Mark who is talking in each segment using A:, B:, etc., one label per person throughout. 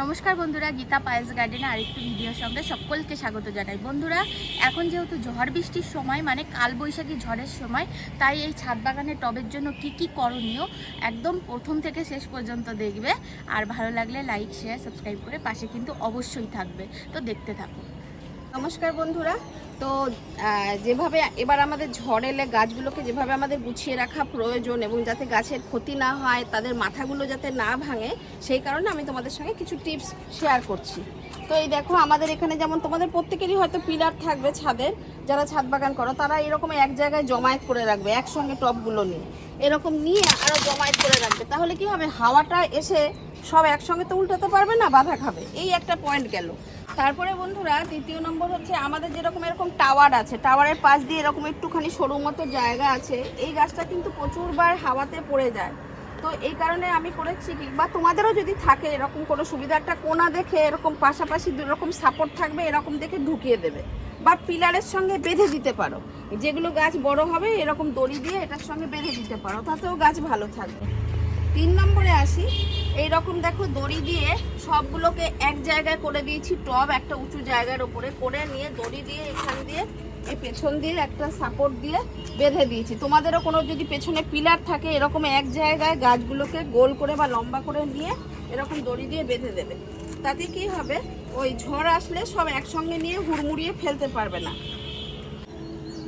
A: নমস্কার বন্ধুরা, গীতা পায়েলস গার্ডেনে আরেকটি ভিডিওর সঙ্গে সকলকে স্বাগত জানাই। বন্ধুরা, এখন যেহেতু ঝড় বৃষ্টির সময় মানে কালবৈশাখী ঝড়ের সময়, তাই এই ছাদ বাগানের টবের জন্য কি কি করণীয় একদম প্রথম থেকে শেষ পর্যন্ত দেখবে। আর ভালো লাগলে লাইক শেয়ার সাবস্ক্রাইব করে পাশে কিন্তু অবশ্যই থাকবে। তো দেখতে থাকো
B: নমস্কার বন্ধুরা তো যেভাবে এবার আমাদের ঝড় এলে গাছগুলোকে যেভাবে আমাদের গুছিয়ে রাখা প্রয়োজন এবং যাতে গাছের ক্ষতি না হয়, তাদের মাথাগুলো যাতে না ভাঙে, সেই কারণে আমি তোমাদের সঙ্গে কিছু টিপস শেয়ার করছি। তো এই দেখো, আমাদের এখানে যেমন তোমাদের প্রত্যেকেরই হয়তো পিলার থাকবে ছাদের, যারা ছাদ বাগান করো, তারা এরকম এক জায়গায় জমায়েত করে রাখবে, একসঙ্গে টবগুলো নিয়ে। এরকম নিয়ে আরও জমায়েত করে রাখবে। তাহলে কি হবে? হাওয়াটা এসে সব একসঙ্গে তো উল্টাতে পারবে না, বাধা খাবে। এই একটা পয়েন্ট গেল। তারপরে বন্ধুরা, দ্বিতীয় নম্বর হচ্ছে আমাদের যেরকম এরকম টাওয়ার আছে, টাওয়ারের পাশ দিয়ে এরকম একটুখানি সরু মতো জায়গা আছে, এই গাছটা কিন্তু প্রচুরবার হাওয়াতে পড়ে যায়। তো এই কারণে আমি করেছি কি, বা তোমাদেরও যদি থাকে এরকম কোনো সুবিধা, একটা কোনা দেখে এরকম পাশাপাশি দু রকম সাপোর্ট থাকবে, এরকম দেখে ঢুকিয়ে দেবে। বা পিলারের সঙ্গে বেঁধে দিতে পারো। যেগুলো গাছ বড় হবে, এরকম দড়ি দিয়ে এটার সঙ্গে বেঁধে দিতে পারো, তাতেও গাছ ভালো থাকবে। তিন নম্বরে আসি। এই রকম দেখো দড়ি দিয়ে সবগুলোকে এক জায়গায় করে দিয়েছি, টব একটা উঁচু জায়গার উপরে করে নিয়ে দড়ি দিয়ে এখান দিয়ে, এই পেছন দিয়ে একটা সাপোর্ট দিয়ে বেঁধে দিয়েছি। তোমাদেরও কোনো যদি পেছনে পিলার থাকে, এরকম এক জায়গায় গাছগুলোকে গোল করে বা লম্বা করে নিয়ে এরকম দড়ি দিয়ে বেঁধে দেবে। তাতে কি হবে? ওই ঝড় আসলে সব একসঙ্গে নিয়ে হুড়মুড়িয়ে ফেলতে পারবে না।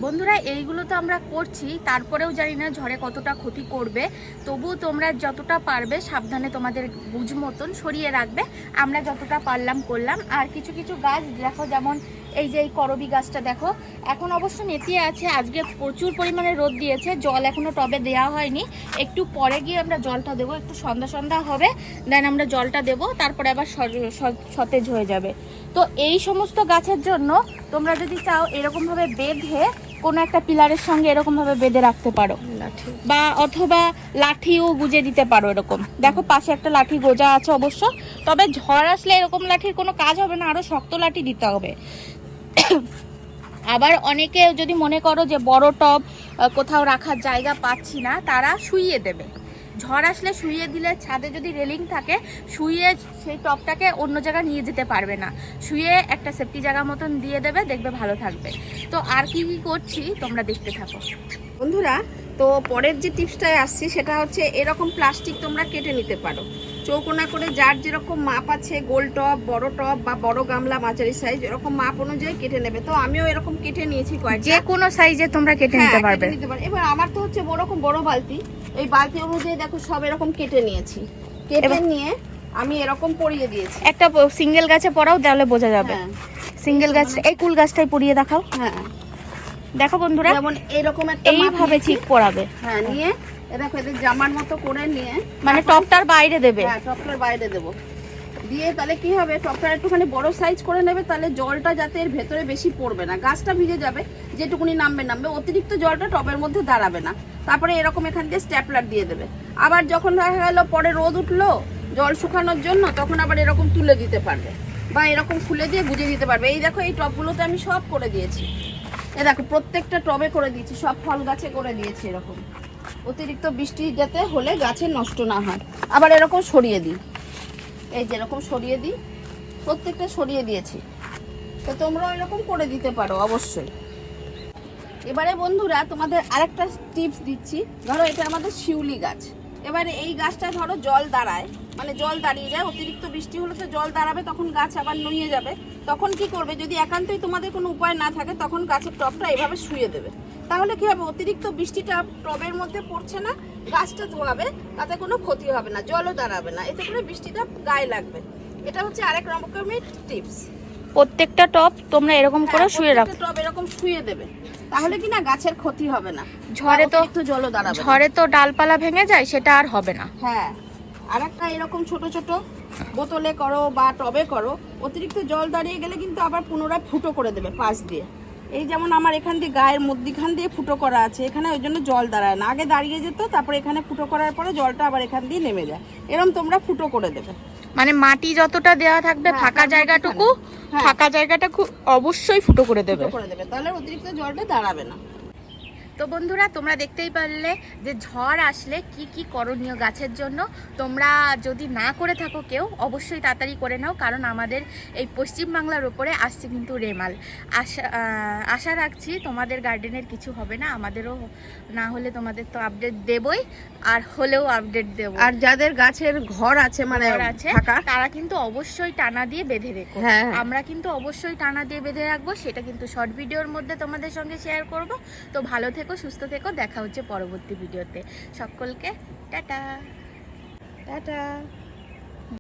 A: বন্ধুরা, এইগুলো তো আমরা করছি, তারপরেও জানি না ঝড়ে কতটা ক্ষতি করবে। তবু তোমরা যতটা পারবে সাবধানে তোমাদের বুঝ মতন সরিয়ে রাখবে। আমরা যতটা পারলাম করলাম। আর কিছু কিছু গাছ দেখো, যেমন এই যে এই করবি গাছটা দেখো। এখন অবশ্য নেতিয়ে আছে আজকে প্রচুর পরিমাণে রোদ দিয়েছে জল এখনও টবে দেওয়া হয়নি। একটু পরে গিয়ে আমরা জলটা দেবো একটু সন্ধ্যা সন্ধ্যা হবে দেন আমরা জলটা দেবো তারপরে আবার সতেজ হয়ে যাবে। তো এই সমস্ত গাছের জন্য তোমরা যদি চাও এরকমভাবে বেঁধে কোনো একটা পিলারের সঙ্গে এরকমভাবে বেঁধে রাখতে পারো।
B: লাঠি।
A: বা অথবা লাঠিও গুজে দিতে পারো এরকম। দেখো পাশে একটা লাঠি গোজা আছে অবশ্য তবে ঝড় আসলে এরকম লাঠির কোনো কাজ হবে না আরও শক্ত লাঠি দিতে হবে। আবার অনেকে যদি মনে করো যে বড় টব কোথাও রাখার জায়গা পাচ্ছি না, তারা শুইয়ে দেবে। ঝড় আসলে শুইয়ে দিলে ছাদে যদি রেলিং থাকে, শুইয়ে সেই টবটাকে অন্য জায়গায় নিয়ে যেতে পারবে না। শুয়ে একটা সেফটি জায়গা মতন দিয়ে দেবে, দেখবে ভালো থাকবে। তো আর কি কি করছি, তোমরা দেখতে থাকো।
B: বন্ধুরা, তো পরের যে টিপসটায় আসছি, সেটা হচ্ছে এরকম প্লাস্টিক তোমরা কেটে নিতে পারো। চৌকোনা করে যার যেরকম মাপ আছে গোল টপ বড় টপ বা বড় গামলা মাঝারি সাইজ এরকম মাপ অনুযায়ী কেটে নেবে। তো আমিও এরকম কেটে নিয়েছি কয়েকটা।
A: যে কোনো সাইজে তোমরা কেটে
B: হ্যাঁ,
A: নিতে পারবে।
B: পারো। এবার আমার তো হচ্ছে বড়রকম বড় বালতি। এই বালতি অনুযায়ী দেখো সব এরকম কেটে নিয়েছি। কেটে নিয়ে আমি এরকম পরিয়ে দিয়েছি।
A: একটা সিঙ্গেল গাছে পড়াও তাহলে বোঝা যাবে।
B: হ্যাঁ।
A: সিঙ্গেল গাছ এই কুল গাছটাই পরিয়ে দেখাও।
B: হ্যাঁ।
A: দেখো বন্ধুরা
B: যেমন এরকম একটা
A: এইভাবে ঠিক পড়াবে
B: হ্যাঁ নিয়ে এ দেখো এদের জামার মতো করে নিয়ে
A: মানে টপটার বাইরে দেবে?
B: হ্যাঁ টপটার বাইরে দেবো। দিয়ে তাহলে কি হবে? টপটা একটুখানি বড় সাইজ করে নেবে তাহলে জলটা যাতে এর ভেতরে বেশি পড়বে না। গাছটা ভিজে যাবে যেটুকুনি নামবে নামবে। অতিরিক্ত জলটা টবের মধ্যে দাঁড়াবে না। তারপরে এরকম এখান দিয়ে স্ট্যাপলার দিয়ে দেবে। আবার যখন দেখা গেল পরে রোদ উঠল জল শুকানোর জন্য তখন আবার এরকম তুলে দিতে পারবে। বা এরকম খুলে দিয়ে গুজে দিতে পারবে। এই দেখো এই টবগুলোতে আমি সব করে দিয়েছি। এ দেখো প্রত্যেকটা টবে করে দিয়েছি সব ফল গাছে করে দিয়েছি এরকম। অতিরিক্ত বৃষ্টি যাতে হলে গাছে নষ্ট না হয়। আবার এরকম সরিয়ে দিই। এই যেরকম সরিয়ে দিই, প্রত্যেকটা সরিয়ে দিয়েছি। তো তোমরাও এরকম করে দিতে পারো অবশ্যই। এবারে বন্ধুরা, তোমাদের আরেকটা টিপস দিচ্ছি। ধরো এটা আমাদের শিউলি গাছ। এবারে এই গাছটা ধরো জল দাঁড়ায়। মানে জল দাঁড়িয়ে যায়, অতিরিক্ত বৃষ্টি হলে তো জল দাঁড়াবে, তখন গাছ আবার নুয়ে যাবে। তখন কি করবে? যদি একান্তই তোমাদের কোনো উপায় না থাকে, তখন গাছের টবটা এভাবে শুয়ে দেবে। তাহলে কি হবে? অতিরিক্ত বৃষ্টিটা টবের মধ্যে পড়ছে না গাছটা ধোয়াবে তাতে কোনো ক্ষতি হবে না জলও দাঁড়াবে না। এতে করে বৃষ্টিটা গায়ে লাগবে। এটা হচ্ছে আরেক রকমের টিপস।
A: প্রত্যেকটা টপ তোমরা এরকম করে
B: হ্যাঁ,
A: শুয়ে রাখো।
B: টব এরকম শুয়ে দেবে। তাহলে কি না গাছের ক্ষতি হবে না?
A: ঝড়ে তো
B: একটু জলও দাঁড়াবে
A: ঝড়ে তো ডালপালা ভেঙে যায় সেটা আর হবে না।
B: হ্যাঁ আর একটা এরকম ছোট ছোট বোতলে করো বা টবে করো অতিরিক্ত জল দাঁড়িয়ে গেলে কিন্তু আবার পুনরায় ফুটো করে দেবে পাশ দিয়ে। এই যেমন আমার এখান দিয়ে গায়ের মধ্যিখান দিয়ে ফুটো করা আছে এখানে ওই জন্য জল দাঁড়ায় না। আগে দাঁড়িয়ে যেত তারপরে এখানে ফুটো করার পরে জলটা আবার এখান দিয়ে নেমে যায়। এরকম তোমরা ফুটো করে দেবে।
A: মানে মাটি যতটা দেওয়া থাকবে
B: হ্যাঁ,
A: ফাঁকা জায়গাটুকু
B: হ্যাঁ।
A: ফাঁকা জায়গাটা খুব অবশ্যই ফুটো করে দেবে।
B: ফুটো করে দেবে। তাহলে অতিরিক্ত জলটা দাঁড়াবে না।
A: তো বন্ধুরা তোমরা দেখতেই পারলে যে ঝড় আসলে কি কি করণীয় গাছের জন্য। তোমরা যদি না করে থাকো কেউ অবশ্যই তাড়াতাড়ি করে নাও কারণ আমাদের এই পশ্চিমবাংলার ওপরে আসছে কিন্তু রেমাল। আশা আশা রাখছি তোমাদের গার্ডেনের কিছু হবে না আমাদেরও না হলে তোমাদের তো আপডেট দেবই আর হলেও আপডেট দেবো।
B: আর যাদের গাছের ঘর আছে মানে
A: আছে, তারা কিন্তু অবশ্যই টানা দিয়ে বেঁধে রেখো।
B: হ্যাঁ হ্যাঁ।
A: আমরা কিন্তু অবশ্যই টানা দিয়ে বেঁধে রাখব সেটা কিন্তু শর্ট ভিডিওর মধ্যে তোমাদের সঙ্গে শেয়ার করব। তো ভালো থেকো সুস্থ থেকো দেখা হচ্ছে পরবর্তী ভিডিওতে। সকলকে টাটা।
B: টাটা।